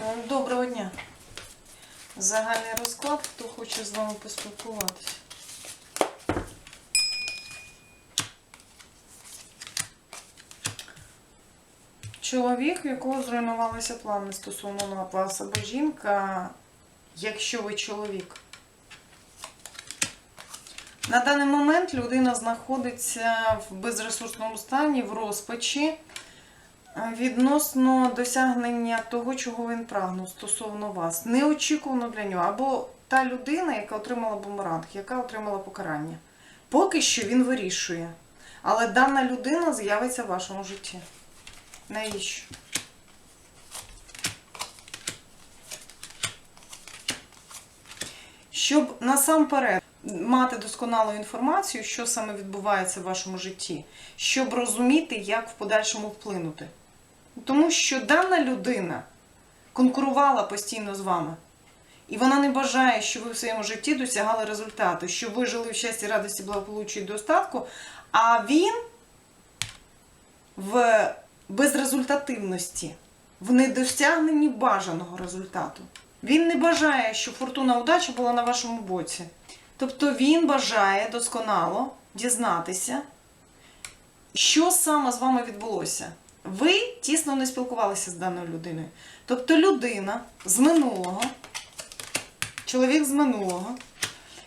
Е, Доброго дня. Загальний розклад, хто хоче з вами поспілкуватися. Чоловік, в якого зруйнувалися плани стосовно вас або жінка, якщо ви чоловік. На даний момент людина знаходиться в безресурсному стані, в розпачі відносно досягнення того, чого він прагнув стосовно вас. Неочікувано для нього. Або та людина, яка отримала бумеранг, яка отримала покарання. Поки що він вирішує. Але дана людина з'явиться в вашому житті. Навіщо? Щоб насамперед мати досконалу інформацію, що саме відбувається в вашому житті, щоб розуміти, як в подальшому вплинути. Тому що дана людина конкурувала постійно з вами. І вона не бажає, щоб ви в своєму житті досягали результату, щоб ви жили в щасті, радості, благополуччі і достатку, а він в безрезультативності, в недосягненні бажаного результату. Він не бажає, щоб фортуна удача була на вашому боці. Тобто він бажає досконало дізнатися, що саме з вами відбулося. Ви тісно не спілкувалися з даною людиною. Тобто людина з минулого, чоловік з минулого,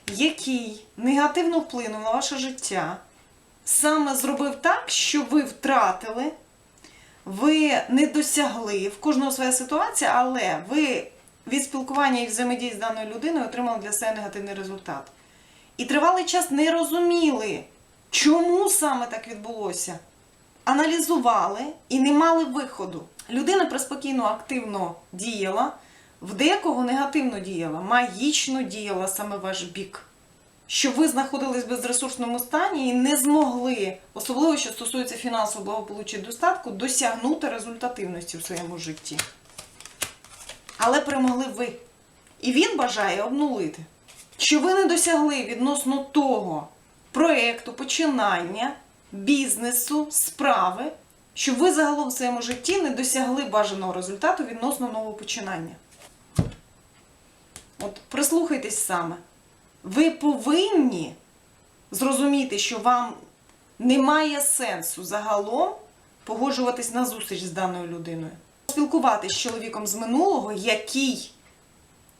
який негативно вплинув на ваше життя, саме зробив так, що ви втратили, ви не досягли в кожного своя ситуація, але ви від спілкування і взаємодії з даною людиною отримали для себе негативний результат. І тривалий час не розуміли, чому саме так відбулося. Аналізували і не мали виходу. Людина преспокійно активно діяла, в декого негативно діяла, магічно діяла саме ваш бік. Що ви знаходились в безресурсному стані і не змогли, особливо що стосується фінансового благополуччя і достатку, досягнути результативності в своєму житті. Але перемогли ви. І він бажає обнулити, що ви не досягли відносно того проєкту, починання, бізнесу, справи, що ви загалом в своєму житті не досягли бажаного результату відносно нового починання. От прислухайтесь саме. Ви повинні зрозуміти, що вам немає сенсу загалом погоджуватись на зустріч з даною людиною. Спілкуватись з чоловіком з минулого, який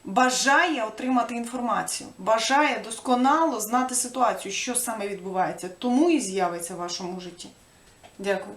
бажає отримати інформацію, бажає досконало знати ситуацію, що саме відбувається, тому і з'явиться в вашому житті. Дякую.